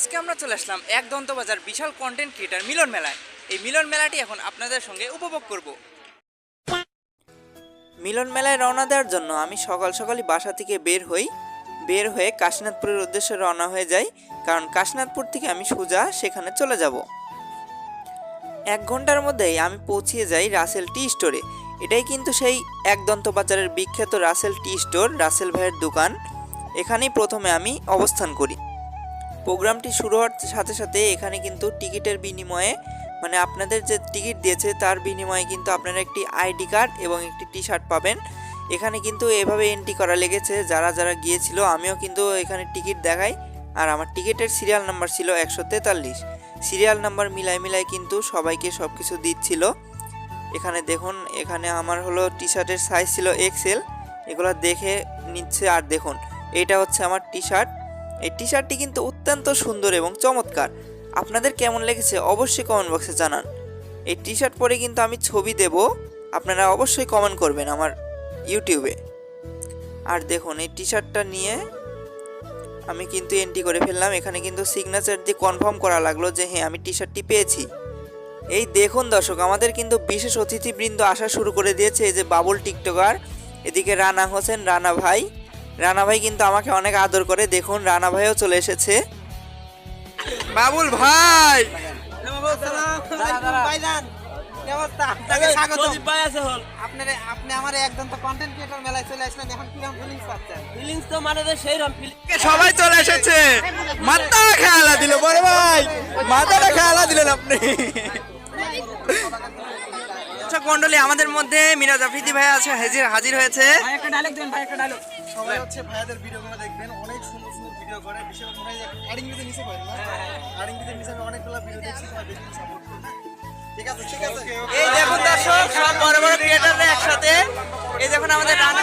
আজকে আমরা চলে আসলাম এক দন্ত বাজার বিশাল কন্টেন্ট ক্রিয়েটার মিলন মেলায়। এই মিলন মেলাটি এখন আপনাদের সঙ্গে উপভোগ করব। মিলন মেলায় রওনা দেওয়ার জন্য আমি সকাল সকালই বাসা থেকে বের হই। বের হয়ে কাশীনাথপুরের উদ্দেশ্যে রওনা হয়ে যাই, কারণ কাশীনাথপুর থেকে আমি সোজা সেখানে চলে যাব। এক ঘণ্টার মধ্যেই আমি পৌঁছিয়ে যাই রাসেল টি স্টোরে। এটাই কিন্তু সেই একদন্ত বাজারের বিখ্যাত রাসেল টি স্টোর, রাসেল ভাইয়ের দোকান। এখানেই প্রথমে আমি অবস্থান করি। প্রোগ্রামটি শুরু হওয়ার সাথে সাথে এখানে কিন্তু টিকিটের বিনিময়ে মানে আপনাদের যে টিকিট দিয়েছে তার বিনিময়ে কিন্তু আপনারা একটি আইডি কার্ড এবং একটি টি শার্ট পাবেন। এখানে কিন্তু এভাবে এন্ট্রি করা লেগেছে। যারা যারা গিয়েছিল, আমিও কিন্তু এখানে টিকিট দেখাই। আর আমার টিকিটের সিরিয়াল নাম্বার ছিল একশো তেতাল্লিশ। সিরিয়াল নাম্বার মিলাই মিলাই কিন্তু সবাইকে সব কিছু দিচ্ছিল। এখানে দেখুন, এখানে আমার হলো টি শার্টের সাইজ ছিল এক্সেল এগুলো দেখে নিচ্ছে আর দেখুন, এটা হচ্ছে আমার টি শার্ট এই টি শার্টটি কিন্তু অত্যন্ত সুন্দর এবং চমৎকার। আপনাদের কেমন লেগেছে অবশ্যই কমেন্ট বক্সে জানান। এই টি শার্ট পরে কিন্তু আমি ছবি দেব, আপনারা অবশ্যই কমেন্ট করবেন আমার ইউটিউবে আর দেখুন, এই টি শার্টটা নিয়ে আমি কিন্তু এন্ট্রি করে ফেললাম। এখানে কিন্তু সিগনেচার দিয়ে কনফার্ম করা লাগল যে হ্যাঁ আমি টি শার্টটি পেয়েছি। এই দেখুন দর্শক, আমাদের কিন্তু বিশেষ অতিথিবৃন্দ আসা শুরু করে দিয়েছে। এই যে বাবুল টিকটকার, এদিকে রানা হোসেন, রানা ভাই রানা ভাই কিন্তু আমাকে অনেক আদর করে। দেখুন রানা ভাইও চলে এসেছে। বাবুল ভাই! মানে সবাই চলে এসেছে। মাথা খেয়ালা দিল বড় ভাই। মাথাটা খেয়ালা দিলেন আপনি। দর্শক মন্ডলী আমাদের মধ্যে মিরাজ আফ্রিদি ভাই আছে হাজির হাজির হয়েছে। সবাই হচ্ছে ভাইয়াদের ভিডিওগুলো দেখবেন অনেক সুন্দর সুন্দর ভিডিও করে। বিশেষ করে হয় নিচে না নিচে আমি অনেকগুলো ভিডিও দেখছি সবাই সাপোর্ট করবেন ঠিক আছে ঠিক আছে। এই দেখুন দর্শক সব বড় বড় ক্রিয়েটাররা একসাথে। এই দেখুন আমাদের রানা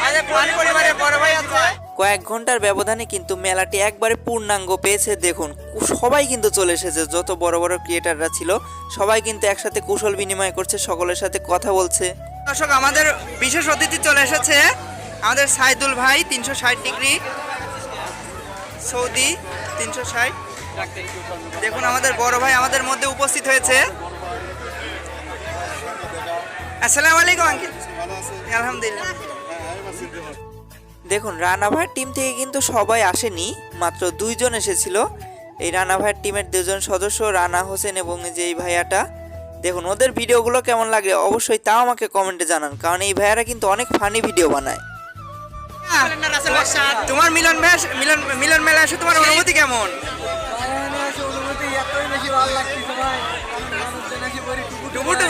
আমাদের ফান পরিবারের বড় ভাই আছে। কয়েক ঘণ্টার ব্যবধানে কিন্তু মেলাটি একবারে পূর্ণাঙ্গ পেয়েছে। দেখুন সবাই কিন্তু চলে এসেছে। যত বড় বড় ক্রিয়েটাররা ছিল সবাই কিন্তু একসাথে কুশল বিনিময় করছে সকলের সাথে কথা বলছে। দর্শক আমাদের বিশেষ অতিথি চলে এসেছে। আমাদের সাইদুল ভাই তিনশো ষাট ডিগ্রি, সৌদি তিনশো ষাট। দেখুন আমাদের বড় ভাই আমাদের মধ্যে উপস্থিত হয়েছে। আসসালামু আলাইকুম আঙ্কেল। আলহামদুলিল্লাহ। দেখুন, রানা ভাইয়ের টিম থেকে কিন্তু সবাই আসেনি, মাত্র দুইজন এসেছিল। এই রানা ভাইয়ের টিমের দুজন সদস্য, রানা হোসেন এবং যে এই ভাইয়াটা। দেখুন, ওদের ভিডিওগুলো কেমন লাগে অবশ্যই তাও আমাকে কমেন্টে জানান, কারণ এই ভাইয়ারা কিন্তু অনেক ফানি ভিডিও বানায়। তোমার মিলন মেলা মিলন মিলন মেলা এসে তোমার অনুভূতি কেমন?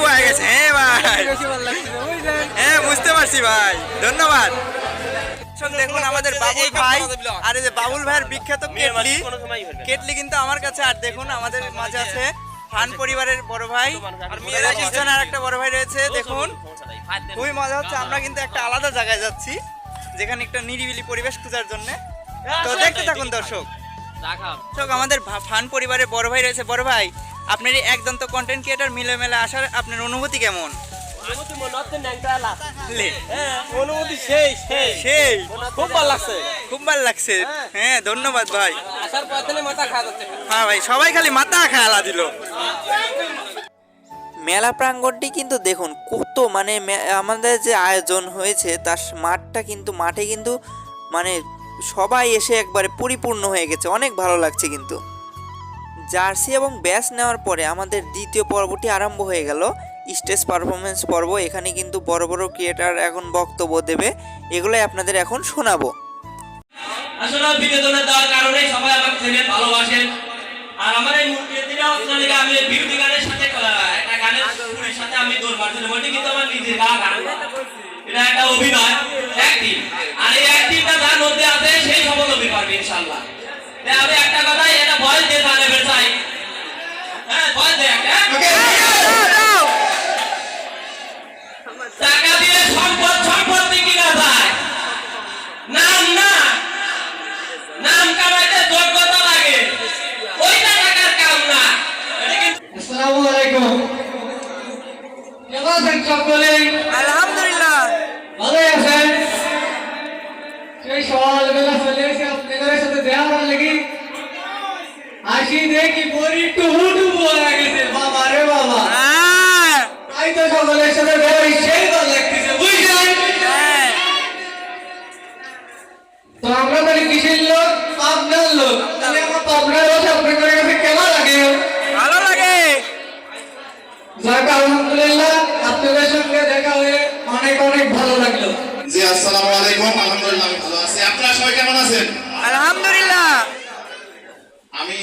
হয়ে গেছে। হ্যাঁ ভাই। হ্যাঁ বুঝতে পারছি ভাই। ধন্যবাদ। দেখুন আমাদের বাবুল ভাই। আর এই যে বাবুল ভাইয়ের বিখ্যাত কেটলি। কেটলি কিন্তু আমার কাছে আর দেখুন আমাদের মাঝে আছে ফান পরিবারের বড় ভাই। আর মেয়েরা পিছনে আর একটা বড় ভাই রয়েছে দেখুন। খুবই মজা হচ্ছে আমরা কিন্তু একটা আলাদা জায়গায় যাচ্ছি। যেখানে একটা নিরিবিলি পরিবেশ খোঁজার জন্য। তো দেখতে থাকুন দর্শক। দর্শক আমাদের ফান পরিবারের বড় ভাই রয়েছে। বড় ভাই আপনার এই একদন্ত কন্টেন্ট ক্রিয়েটার মিলে মেলে আসার আপনার অনুভূতি কেমন? সেই খুব ভালো লাগছে। খুব ভালো লাগছে। হ্যাঁ। ধন্যবাদ ভাই। হ্যাঁ ভাই সবাই খালি মাথা খেলা দিল। মেলা প্রাঙ্গণটি কিন্তু দেখুন, কত মানে আমাদের যে আয়োজন হয়েছে, তার মাঠটা কিন্তু, মাঠে কিন্তু মানে সবাই এসে একবারে পরিপূর্ণ হয়ে গেছে। অনেক ভালো লাগছে কিন্তু। জার্সি এবং ব্যাস নেওয়ার পরে আমাদের দ্বিতীয় পর্বটি আরম্ভ হয়ে গেল। স্টেজ পারফরমেন্স পর্ব, এখানে কিন্তু বড় বড় ক্রিয়েটার এখন বক্তব্য দেবে। এগুলোই আপনাদের এখন শোনাবো। আসলে বিনোদনের দেওয়ার কারণে সবাই ভালোবাসেন আর আমার এই আমি বিউটি সাথে আহ, একটা গানের সুরের সাথে আমি তোর মারছিলাম ওইটা কিন্তু আমার নিজের গা গান এটা একটা অভিনয় একটি আর এই একটিটা যার মধ্যে আছে সেই সফল হতে পারবে ইনশাআল্লাহ। তাই আমি একটা কথাই এটা বয়স দিয়ে জানাবে চাই। হ্যাঁ বয়স দিয়ে একটা টাকা দিয়ে সম্পদ সম্পত্তি কিনা যায় নাম না নাম কামাইতে যোগ্যতা লাগে ওইটা টাকার কাম না এটা কিন্তু আসসালামু আলাইকুম কেমন আছেন সকলে আলহামদুলিল্লাহ ভালো আছেন সেই সকালবেলা চলে এসে আপনাদের সাথে দেখা করার লাগি হাসি দেখি বড়ি হয়ে গেছে। বাবা রে বাবা। হ্যাঁ, তাই তো সকলের সাথে বেরোই সেই ভালো লাগতেছে বুঝলেন। তো আমরা তাহলে কিসের লোক? পাবনার লোক। তাহলে আমার পাবনার লোক আপনাদের কাছে কেমন লাগে? ভালো লাগে। যাক আলহামদুলিল্লাহ আপনাদের সঙ্গে দেখা অনেক অনেক ভালো লাগল। জি আসসালামু আলাইকুম। আলহামদুলিল্লাহ আমি ভালো আছি। আপনারা সবাই কেমন আছেন? আলহামদুলিল্লাহ। আমি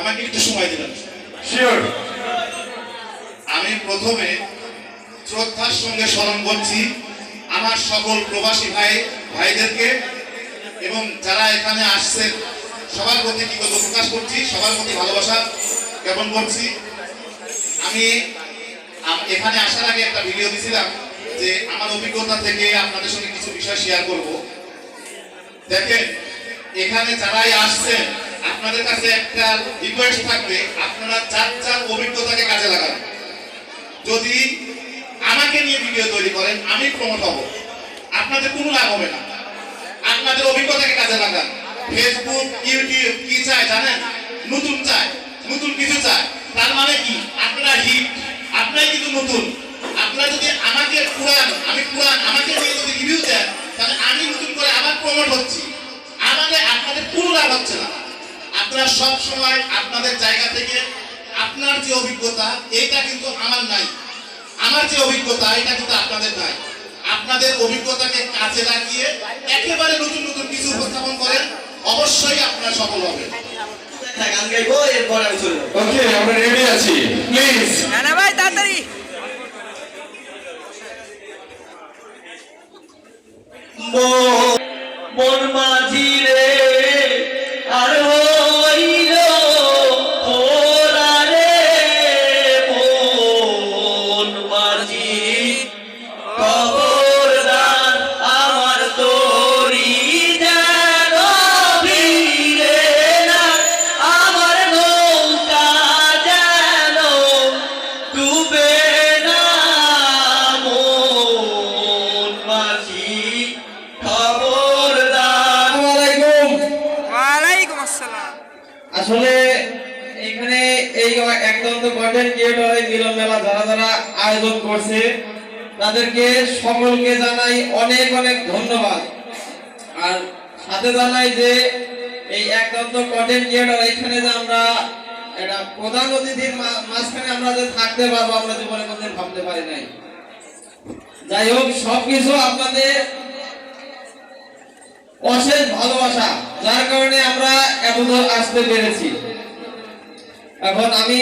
আমাকে একটু সময় শিওর আমি প্রথমে শ্রদ্ধার সঙ্গে স্মরণ করছি আমার সকল প্রবাসী ভাই ভাইদেরকে এবং যারা এখানে আসছেন সবার প্রতি কৃতজ্ঞ প্রকাশ করছি সবার প্রতি ভালোবাসা জ্ঞাপন করছি। আমি এখানে আসার আগে একটা ভিডিও দিছিলাম যে আমার অভিজ্ঞতা থেকে আপনাদের সঙ্গে কিছু বিষয় শেয়ার করব। দেখেন এখানে যারাই আসছেন আপনাদের কাছে একটা রিকোয়েস্ট থাকবে, আপনারা যার যার অভিজ্ঞতাকে কাজে লাগান। যদি আমাকে নিয়ে ভিডিও তৈরি করেন, আমি প্রমোট হব। আপনাদের কোনো লাভ হবে না। আপনাদের অভিজ্ঞতাকে কাজে লাগান। ফেসবুক ইউটিউব কি চায় জানেন? নতুন চায়, নতুন কিছু চায়। তার মানে কি? আপনারা হিট আপনারাই কিন্তু নতুন। আপনারা যদি আমাকে পুরান, আমি পুরান, আমাকে নিয়ে যদি রিভিউ দেন, তাহলে আমি নতুন করে আবার প্রমোট হচ্ছি। আমাদের, আপনাদের কোনো লাভ হচ্ছে না। আপনারা সব সময় আপনাদের জায়গা থেকে আপনার যে অভিজ্ঞতা এইটা কিন্তু আমার নাই। আমার যে অভিজ্ঞতা এটা কিন্তু আপনাদের নাই। আপনাদের অভিজ্ঞতাকে কাজে লাগিয়ে একেবারে নতুন নতুন কিছু উপস্থাপন করেন অবশ্যই আপনারা সফল হবেন। গান গাইবো এরপর আমি চলে ওকে আমরা রেডি আছি। প্লিজ না ভাই তাড়াতাড়ি। মন একদম তো কন্টেন্ট ক্রিয়েটর মিলন মেলা যারা যারা আয়োজন করছে, তাদেরকে সকলকে জানাই অনেক অনেক ধন্যবাদ। আর সাথে জানাই যে এই একদম তো কন্টেন্ট ক্রিয়েটর এখানে যে আমরা একটা প্রধান অতিথির মাঝখানে আমরা যে থাকতে পারব, আমরা জীবনে কোনদিন ভাবতে পারি নাই। যাই হোক, সবকিছু আপনাদের অশেষ ভালোবাসা, যার কারণে আমরা এতদূর আসতে পেরেছি। এখন আমি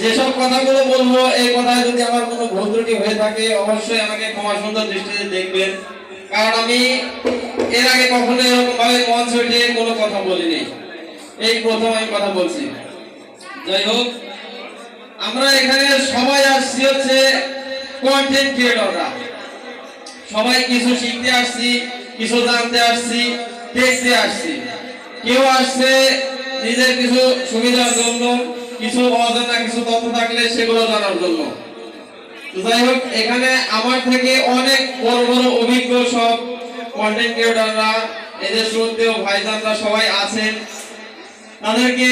যেসব কথাগুলো বলব, এই কথায় যদি আমার কোনো ভুল ত্রুটি হয়ে থাকে, অবশ্যই আমাকে ক্ষমা সুন্দর দৃষ্টিতে দেখবেন। কারণ আমি এর আগে কখনো এরকম ভাবে মঞ্চ উঠে কোনো কথা বলিনি। এই প্রথম আমি কথা বলছি। যাই হোক, আমরা এখানে সবাই আসছি হচ্ছে কন্টেন্ট ক্রিয়েটররা সবাই কিছু শিখতে আসছি, কিছু জানতে আসছি, দেখতে আসছি। কেউ আসছে নিজের কিছু সুবিধার জন্য, কিছু অজানা কিছু তথ্য থাকলে সেগুলো জানার জন্য। যাই হোক, এখানে আমার থেকে অনেক বড় বড় অভিজ্ঞ সব কন্টেন্ট ক্রিয়েটররা এদের শ্রদ্ধেয় ভাইজানরা সবাই আছেন। তাদেরকে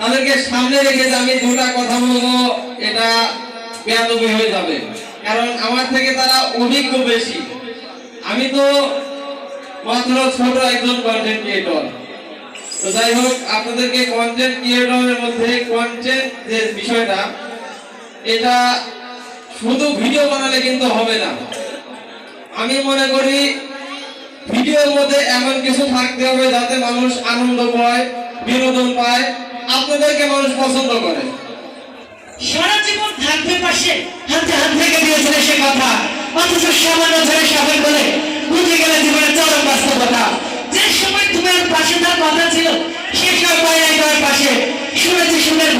তাদেরকে সামনে রেখে যে আমি দুটা কথা বলব, এটা বেয়াদবি হয়ে যাবে। কারণ আমার থেকে তারা অভিজ্ঞ বেশি। আমি তো মাত্র ছোট একজন কন্টেন্ট ক্রিয়েটর তো যাই হোক, আপনাদেরকে কন্টেন্ট ক্রিয়েটরের মধ্যে কন্টেন্ট যে বিষয়টা, এটা শুধু ভিডিও বানালে কিন্তু হবে না। আমি মনে করি ভিডিওর মধ্যে এমন কিছু থাকতে হবে যাতে মানুষ আনন্দ পায়, বিনোদন পায়, আপনাদেরকে মানুষ পছন্দ করে। সারা জীবন থাকবে পাশে, হাতে হাত থেকে দিয়েছিল সে কথা। অথচ সামান্য ধরে সবাই বলে বুঝে গেলে জীবনের চরম বাস্তবতা।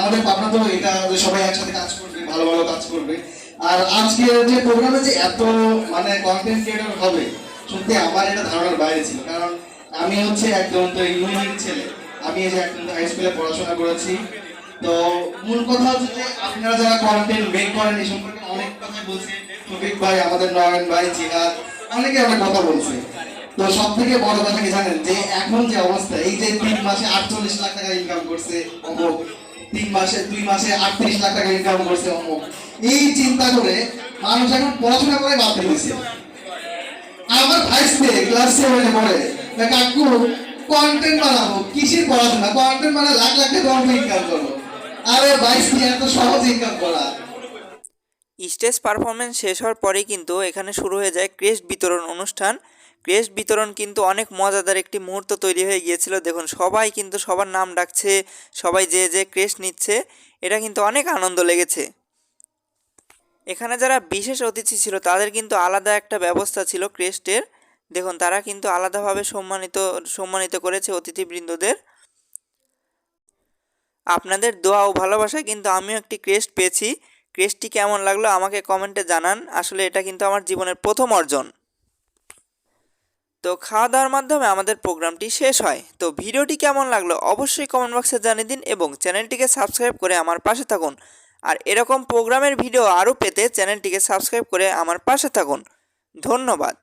আমাদের পাবনা তো এটা সবাই একসাথে কাজ করবে, ভালো ভালো কাজ করবে। আর আজকে যে প্রোগ্রামে যে এত মানে কন্টেন্ট ক্রিয়েটর হবে, সত্যি আমার এটা ধারণার বাইরে ছিল। কারণ আমি হচ্ছে একদম তো ইউনিভার্সিটির ছেলে। আমি এই যে একদম হাই স্কুলে পড়াশোনা করেছি। তো মূল কথা হচ্ছে যে আপনারা যারা কন্টেন্ট মেক করেন, এই সম্পর্কে অনেক কথা বলছে। শফিক ভাই, আমাদের নয়ন ভাই, জিহাদ অনেকে অনেক কথা বলছে। তো সব থেকে বড় কথা কি জানেন? যে এখন যে অবস্থা, এই যে তিন মাসে আটচল্লিশ লাখ টাকা ইনকাম করছে অমুক তিন মাসে, দুই মাসে আটত্রিশ লাখ টাকা ইনকাম করছে অমুক। এই চিন্তা করে মানুষ এখন পড়াশোনা করে বাদ দিয়েছে। আমার ভাইসতে ক্লাস সেভেনে পড়ে। কাকু কন্টেন্ট বানাবো, কিসের পড়াশোনা? কন্টেন্ট বানালে লাখ লাখ টাকা অঙ্ক ইনকাম করব। আরে ভাইস এত সহজ ইনকাম করা। স্টেজ পারফরমেন্স শেষ হওয়ার পরে কিন্তু এখানে শুরু হয়ে যায় ক্রেস্ট বিতরণ অনুষ্ঠান। ক্রেস্ট বিতরণ কিন্তু অনেক মজাদার একটি মুহূর্ত তৈরি হয়ে গিয়েছিল। দেখুন, সবাই কিন্তু সবার নাম ডাকছে, সবাই যে যে ক্রেস্ট নিচ্ছে, এটা কিন্তু অনেক আনন্দ লেগেছে। এখানে যারা বিশেষ অতিথি ছিল, তাদের কিন্তু আলাদা একটা ব্যবস্থা ছিল ক্রেস্টের। দেখুন, তারা কিন্তু আলাদাভাবে সম্মানিত সম্মানিত করেছে অতিথিবৃন্দদের। আপনাদের দোয়া ও ভালোবাসায় কিন্তু আমিও একটি ক্রেস্ট পেয়েছি। ক্রেস্টটি কেমন লাগল আমাকে কমেন্টে জানান। আসলে এটা কিন্তু আমার জীবনের প্রথম অর্জন। তো খাওয়া দাওয়ার মাধ্যমে আমাদের প্রোগ্রামটি শেষ হয়। তো ভিডিওটি কেমন লাগল অবশ্যই কমেন্ট বক্সে জানিয়ে দিন এবং চ্যানেলটিকে সাবস্ক্রাইব করে আমার পাশে থাকুন। আর এরকম প্রোগ্রামের ভিডিও আরও পেতে চ্যানেলটিকে সাবস্ক্রাইব করে আমার পাশে থাকুন। ধন্যবাদ।